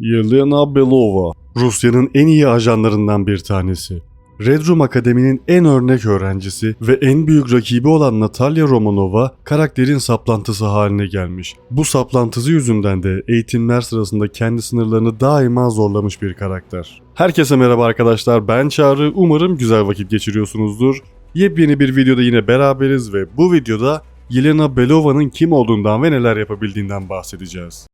Yelena Belova, Rusya'nın en iyi ajanlarından bir tanesi. Red Room Akademi'nin en örnek öğrencisi ve en büyük rakibi olan Natalya Romanova karakterin saplantısı haline gelmiş. Bu saplantısı yüzünden de eğitimler sırasında kendi sınırlarını daima zorlamış bir karakter. Herkese merhaba arkadaşlar ben Çağrı umarım güzel vakit geçiriyorsunuzdur. Yepyeni bir videoda yine beraberiz ve bu videoda Yelena Belova'nın kim olduğundan ve neler yapabildiğinden bahsedeceğiz.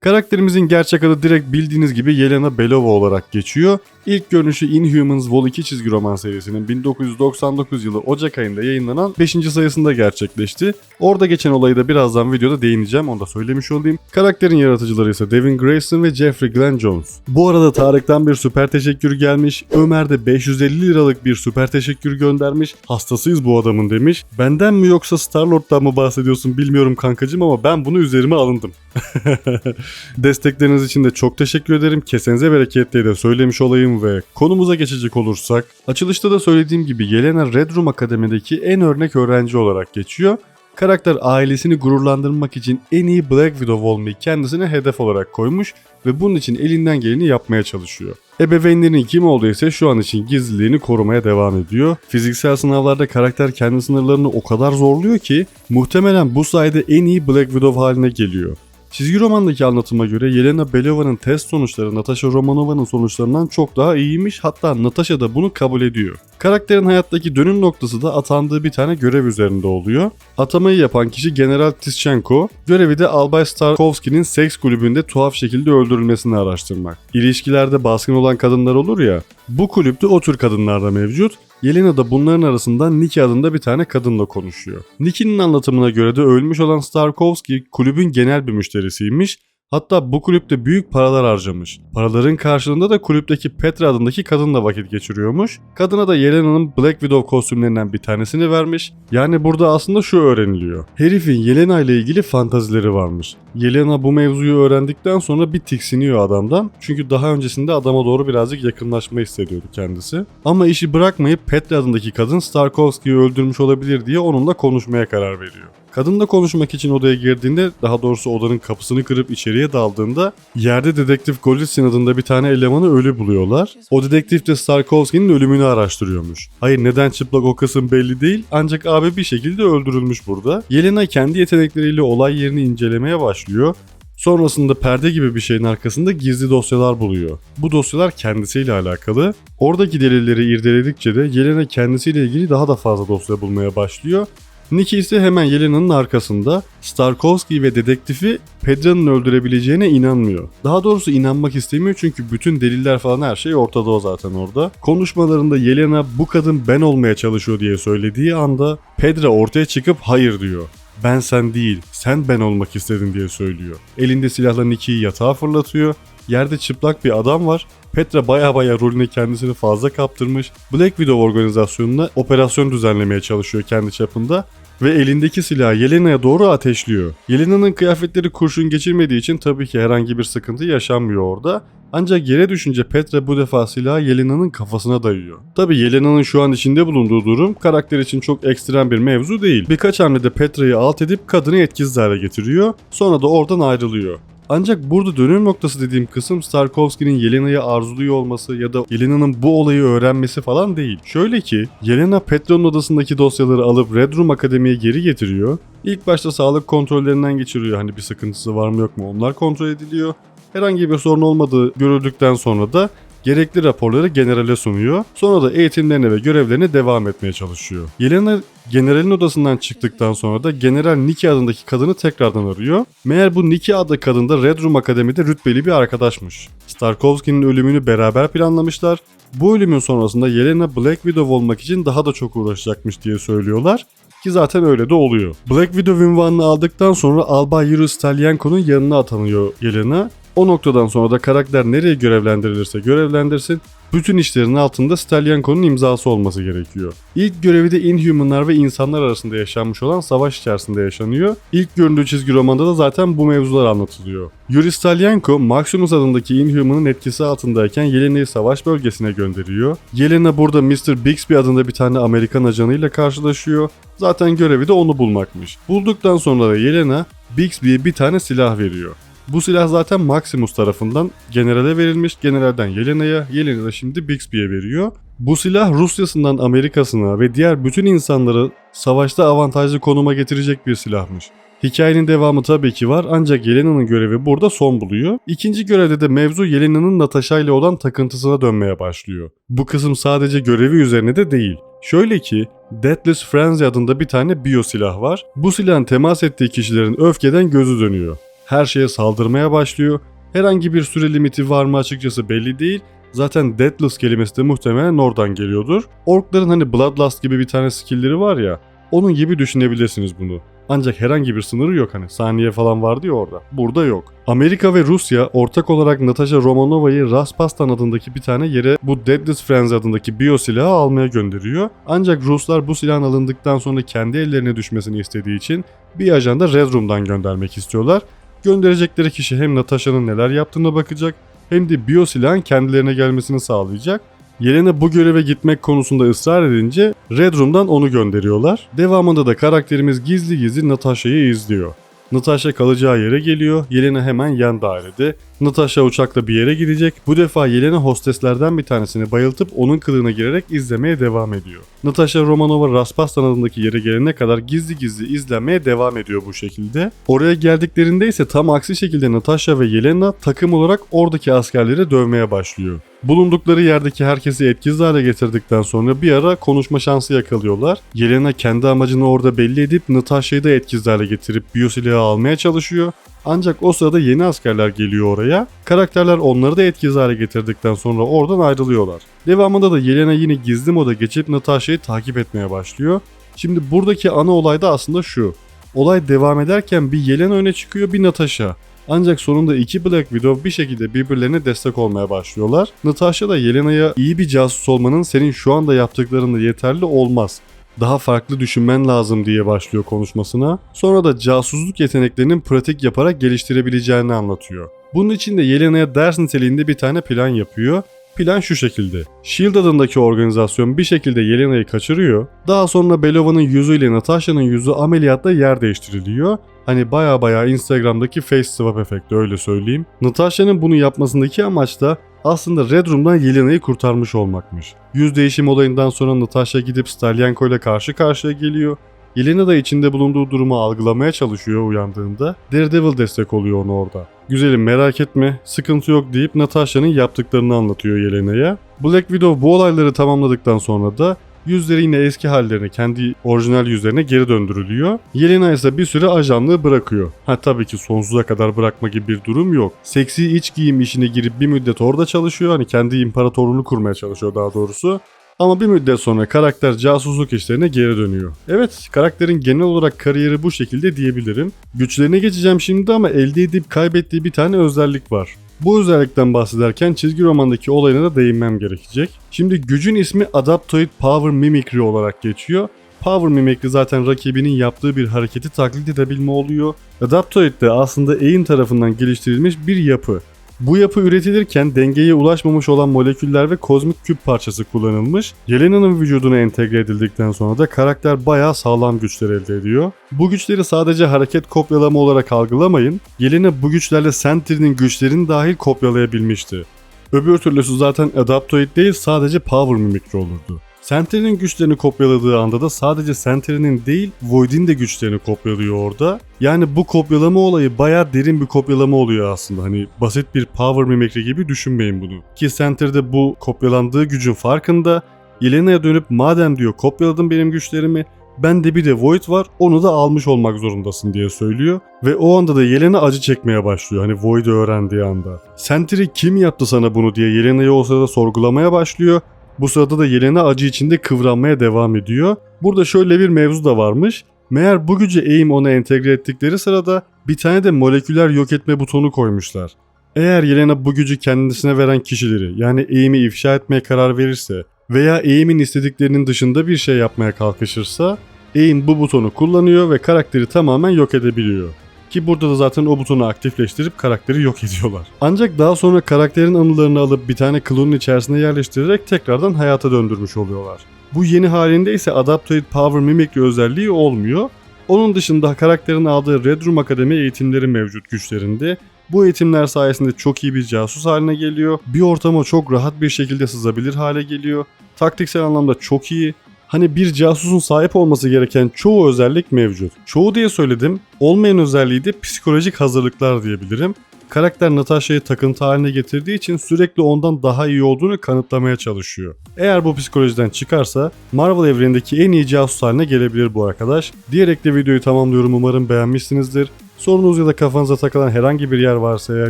Karakterimizin gerçek adı direkt bildiğiniz gibi Yelena Belova olarak geçiyor. İlk görünüşü Inhumans Vol 2 çizgi roman serisinin 1999 yılı Ocak ayında yayınlanan 5. sayısında gerçekleşti. Orada geçen olayı da birazdan videoda değineceğim onu da söylemiş olayım. Karakterin yaratıcıları ise Devin Grayson ve Jeffrey Glenn Jones. Bu arada Tarık'tan bir süper teşekkür gelmiş. Ömer de 550 liralık bir süper teşekkür göndermiş. Hastasıyız bu adamın demiş. Benden mi yoksa Star-Lord'dan mı bahsediyorsun bilmiyorum kankacım ama ben bunu üzerime alındım. Destekleriniz için de çok teşekkür ederim. Kesenize bereket diye de söylemiş olayım ve konumuza geçecek olursak. Açılışta da söylediğim gibi Yelena Red Room Akademi'deki en örnek öğrenci olarak geçiyor. Karakter ailesini gururlandırmak için en iyi Black Widow olmayı kendisine hedef olarak koymuş ve bunun için elinden geleni yapmaya çalışıyor. Ebeveynlerinin kim olduğu ise şu an için gizliliğini korumaya devam ediyor. Fiziksel sınavlarda karakter kendi sınırlarını o kadar zorluyor ki muhtemelen bu sayede en iyi Black Widow haline geliyor. Çizgi romandaki anlatıma göre Yelena Belova'nın test sonuçları Natasha Romanova'nın sonuçlarından çok daha iyiymiş hatta Natasha da bunu kabul ediyor. Karakterin hayattaki dönüm noktası da atandığı bir tane görev üzerinde oluyor. Atamayı yapan kişi General Tischenko, görevi de Albay Starkovski'nin seks kulübünde tuhaf şekilde öldürülmesini araştırmak. İlişkilerde baskın olan kadınlar olur ya, bu kulüpte o tür kadınlar da mevcut. Yelena da bunların arasında Nikki adında bir tane kadınla konuşuyor. Nikki'nin anlatımına göre de ölmüş olan Starkovski kulübün genel bir müşterisiymiş. Hatta bu kulüpte büyük paralar harcamış. Paraların karşılığında da kulüpteki Petra adındaki kadınla vakit geçiriyormuş. Kadına da Yelena'nın Black Widow kostümlerinden bir tanesini vermiş. Yani burada aslında şu öğreniliyor. Herifin Yelena ile ilgili fantazileri varmış. Yelena bu mevzuyu öğrendikten sonra bir tiksiniyor adamdan. Çünkü daha öncesinde adama doğru birazcık yakınlaşma hissediyordu kendisi. Ama işi bırakmayıp Petra adındaki kadın Starkovski'yi öldürmüş olabilir diye onunla konuşmaya karar veriyor. Kadınla konuşmak için odaya girdiğinde, daha doğrusu odanın kapısını kırıp içeriye daldığında yerde dedektif Golitsyn adında bir tane elemanı ölü buluyorlar. O dedektif de Starkovski'nin ölümünü araştırıyormuş. Hayır neden çıplak o kısım belli değil ancak abi bir şekilde öldürülmüş burada. Yelena kendi yetenekleriyle olay yerini incelemeye başlıyor. Sonrasında perde gibi bir şeyin arkasında gizli dosyalar buluyor. Bu dosyalar kendisiyle alakalı. Oradaki delilleri irdeledikçe de Yelena kendisiyle ilgili daha da fazla dosya bulmaya başlıyor Nikki ise hemen Yelena'nın arkasında Starkovski ve dedektifi Pedra'nın öldürebileceğine inanmıyor. Daha doğrusu inanmak istemiyor çünkü bütün deliller falan her şey ortada o zaten orada. Konuşmalarında Yelena bu kadın ben olmaya çalışıyor diye söylediği anda Pedra ortaya çıkıp hayır diyor. Ben sen değil, sen ben olmak istedin diye söylüyor. Elinde silahla Nikki'yi yatağa fırlatıyor. Yerde çıplak bir adam var. Petra baya baya rolüne kendisini fazla kaptırmış. Black Widow organizasyonuna operasyon düzenlemeye çalışıyor kendi çapında ve elindeki silahı Yelena'ya doğru ateşliyor. Yelena'nın kıyafetleri kurşun geçirmediği için tabii ki herhangi bir sıkıntı yaşanmıyor orada. Ancak yere düşünce Petra bu defa silahı Yelena'nın kafasına dayıyor. Tabi Yelena'nın şu an içinde bulunduğu durum karakter için çok ekstrem bir mevzu değil. Birkaç hamlede Petra'yı alt edip kadını etkisiz hale getiriyor. Sonra da oradan ayrılıyor. Ancak burada dönüm noktası dediğim kısım Starkovski'nin Yelena'yı arzuluyor olması ya da Yelena'nın bu olayı öğrenmesi falan değil. Şöyle ki Yelena Petra'nın odasındaki dosyaları alıp Red Room Akademi'ye geri getiriyor. İlk başta sağlık kontrollerinden geçiriyor hani bir sıkıntısı var mı yok mu onlar kontrol ediliyor. Herhangi bir sorun olmadığı görüldükten sonra da gerekli raporları generale sunuyor. Sonra da eğitimlerine ve görevlerine devam etmeye çalışıyor. Yelena generalin odasından çıktıktan sonra da General Nikki adındaki kadını tekrardan arıyor. Meğer bu Nikki adlı kadın da Red Room Akademi'de rütbeli bir arkadaşmış. Starkovski'nin ölümünü beraber planlamışlar. Bu ölümün sonrasında Yelena Black Widow olmak için daha da çok uğraşacakmış diye söylüyorlar. Ki zaten öyle de oluyor. Black Widow ünvanını aldıktan sonra Albay Yuri Stalyanko'nun yanına atanıyor Yelena O noktadan sonra da karakter nereye görevlendirilirse görevlendirsin bütün işlerin altında Stelyanko'nun imzası olması gerekiyor. İlk görevi de Inhumanlar ve insanlar arasında yaşanmış olan savaş içerisinde yaşanıyor. İlk göründüğü çizgi romanda da zaten bu mevzular anlatılıyor. Yuri Stelyanko, Maximus adındaki Inhuman'ın etkisi altındayken Yelena'yı savaş bölgesine gönderiyor. Yelena burada Mr. Bixby adında bir tane Amerikan ajanıyla karşılaşıyor. Zaten görevi de onu bulmakmış. Bulduktan sonra da Yelena Bixby'ye bir tane silah veriyor. Bu silah zaten Maximus tarafından generale verilmiş. Generalden Yelena'ya, Yelena da şimdi Bixby'ye veriyor. Bu silah Rusya'sından Amerika'sına ve diğer bütün insanları savaşta avantajlı konuma getirecek bir silahmış. Hikayenin devamı tabii ki var ancak Yelena'nın görevi burada son buluyor. İkinci görevde de mevzu Yelena'nın Natasha ile olan takıntısına dönmeye başlıyor. Bu kısım sadece görevi üzerine de değil. Şöyle ki Deathless Frenzy adında bir tane biyo silah var. Bu silahın temas ettiği kişilerin öfkeden gözü dönüyor. Her şeye saldırmaya başlıyor. Herhangi bir süre limiti var mı açıkçası belli değil. Zaten Deathless kelimesi de muhtemelen oradan geliyordur. Orkların hani Bloodlust gibi bir tane skillleri var ya. Onun gibi düşünebilirsiniz bunu. Ancak herhangi bir sınırı yok hani saniye falan vardı ya orada. Burada yok. Amerika ve Rusya ortak olarak Natasha Romanova'yı Raspastan adındaki bir tane yere bu Deadless Friends adındaki biyo silahı almaya gönderiyor. Ancak Ruslar bu silahın alındıktan sonra kendi ellerine düşmesini istediği için bir ajan da Red Room'dan göndermek istiyorlar. Gönderecekleri kişi hem Natasha'nın neler yaptığına bakacak hem de biyo silahın kendilerine gelmesini sağlayacak. Yelena bu göreve gitmek konusunda ısrar edince Red Room'dan onu gönderiyorlar. Devamında da karakterimiz gizli gizli Natasha'yı izliyor. Natasha kalacağı yere geliyor. Yelena hemen yan dairede. Natasha uçakla bir yere gidecek. Bu defa Yelena hosteslerden bir tanesini bayıltıp onun kılığına girerek izlemeye devam ediyor. Natasha Romanova Raspastan adındaki yere gelene kadar gizli gizli izlenmeye devam ediyor bu şekilde. Oraya geldiklerinde ise tam aksi şekilde Natasha ve Yelena takım olarak oradaki askerleri dövmeye başlıyor. Bulundukları yerdeki herkesi etkisiz hale getirdikten sonra bir ara konuşma şansı yakalıyorlar. Yelena kendi amacını orada belli edip Natasha'yı da etkisiz hale getirip biyosilahı almaya çalışıyor. Ancak o sırada yeni askerler geliyor oraya. Karakterler onları da etkisiz hale getirdikten sonra oradan ayrılıyorlar. Devamında da Yelena yine gizli moda geçip Natasha'yı takip etmeye başlıyor. Şimdi buradaki ana olay da aslında şu. Olay devam ederken bir Yelena öne çıkıyor bir Natasha. Ancak sonunda iki Black Widow bir şekilde birbirlerine destek olmaya başlıyorlar. Natasha da Yelena'ya iyi bir casus olmanın senin şu anda yaptıklarında yeterli olmaz. Daha farklı düşünmen lazım diye başlıyor konuşmasına. Sonra da casusluk yeteneklerinin pratik yaparak geliştirebileceğini anlatıyor. Bunun için de Yelena'ya ders niteliğinde bir tane plan yapıyor Plan şu şekilde. SHIELD adındaki organizasyon bir şekilde Yelena'yı kaçırıyor. Daha sonra Belova'nın yüzüyle Natasha'nın yüzü ameliyatla yer değiştiriliyor. Hani baya baya Instagram'daki face swap efekti öyle söyleyeyim. Natasha'nın bunu yapmasındaki amaç da aslında Red Room'dan Yelena'yı kurtarmış olmakmış. Yüz değişim olayından sonra Natasha gidip Stalyanko ile karşı karşıya geliyor. Yelena da içinde bulunduğu durumu algılamaya çalışıyor uyandığında. Daredevil destek oluyor onu orada. Güzelim merak etme, sıkıntı yok deyip Natasha'nın yaptıklarını anlatıyor Yelena'ya. Black Widow bu olayları tamamladıktan sonra da yüzleri yine eski hallerine, kendi orijinal yüzlerine geri döndürülüyor. Yelena ise bir süre ajanlığı bırakıyor. Ha tabii ki sonsuza kadar bırakma gibi bir durum yok. Seksi iç giyim işine girip bir müddet orada çalışıyor. Hani kendi imparatorluğunu kurmaya çalışıyor daha doğrusu. Ama bir müddet sonra karakter casusluk işlerine geri dönüyor. Evet, karakterin genel olarak kariyeri bu şekilde diyebilirim. Güçlerine geçeceğim şimdi ama elde edip kaybettiği bir tane özellik var. Bu özellikten bahsederken çizgi romandaki olayına da değinmem gerekecek. Şimdi gücün ismi Adaptoid Power Mimicry olarak geçiyor. Power Mimicry zaten rakibinin yaptığı bir hareketi taklit edebilme oluyor. Adaptoid de aslında AIM tarafından geliştirilmiş bir yapı. Bu yapı üretilirken dengeye ulaşmamış olan moleküller ve kozmik küp parçası kullanılmış. Yelena'nın vücuduna entegre edildikten sonra da karakter bayağı sağlam güçler elde ediyor. Bu güçleri sadece hareket kopyalama olarak algılamayın. Yelena bu güçlerle Sentry'nin güçlerini dahil kopyalayabilmişti. Öbür türlüsü zaten Adaptoid değil sadece Power Mimicry olurdu. Sentry'nin güçlerini kopyaladığı anda da sadece Sentry'nin değil Void'in de güçlerini kopyalıyor orada. Yani bu kopyalama olayı bayağı derin bir kopyalama oluyor aslında. Hani basit bir power mimicry gibi düşünmeyin bunu. Ki Sentry'de bu kopyalandığı gücün farkında. Yelena'ya dönüp madem diyor kopyaladın benim güçlerimi ben de bir de Void var onu da almış olmak zorundasın diye söylüyor. Ve o anda da Yelena acı çekmeye başlıyor hani Void'i öğrendiği anda. Sentry kim yaptı sana bunu diye Yelena'yı o sırada sorgulamaya başlıyor. Bu sırada da Yelena acı içinde kıvranmaya devam ediyor. Burada şöyle bir mevzu da varmış. Meğer bu gücü AIM ona entegre ettikleri sırada bir tane de moleküler yok etme butonu koymuşlar. Eğer Yelena bu gücü kendisine veren kişileri yani eğimi ifşa etmeye karar verirse veya eğimin istediklerinin dışında bir şey yapmaya kalkışırsa eğim bu butonu kullanıyor ve karakteri tamamen yok edebiliyor. Ki burada da zaten o butonu aktifleştirip karakteri yok ediyorlar. Ancak daha sonra karakterin anılarını alıp bir tane klonun içerisine yerleştirerek tekrardan hayata döndürmüş oluyorlar. Bu yeni halinde ise Adapted Power Mimicry özelliği olmuyor. Onun dışında karakterin aldığı Red Room Akademi eğitimleri mevcut güçlerinde. Bu eğitimler sayesinde çok iyi bir casus haline geliyor. Bir ortama çok rahat bir şekilde sızabilir hale geliyor. Taktiksel anlamda çok iyi. Hani bir casusun sahip olması gereken çoğu özellik mevcut. Çoğu diye söyledim. Olmayan özelliği de psikolojik hazırlıklar diyebilirim. Karakter Natasha'yı takıntı haline getirdiği için sürekli ondan daha iyi olduğunu kanıtlamaya çalışıyor. Eğer bu psikolojiden çıkarsa Marvel evrenindeki en iyi casus haline gelebilir bu arkadaş. Diyerek de videoyu tamamlıyorum umarım beğenmişsinizdir. Sorunuz ya da kafanıza takılan herhangi bir yer varsa eğer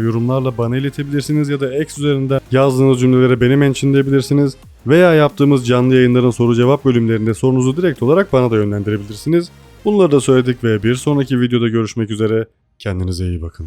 yorumlarla bana iletebilirsiniz ya da X üzerinden yazdığınız cümlelere beni mentionlayabilirsiniz. Veya yaptığımız canlı yayınların soru cevap bölümlerinde sorunuzu direkt olarak bana da yönlendirebilirsiniz. Bunları da söyledik ve bir sonraki videoda görüşmek üzere. Kendinize iyi bakın.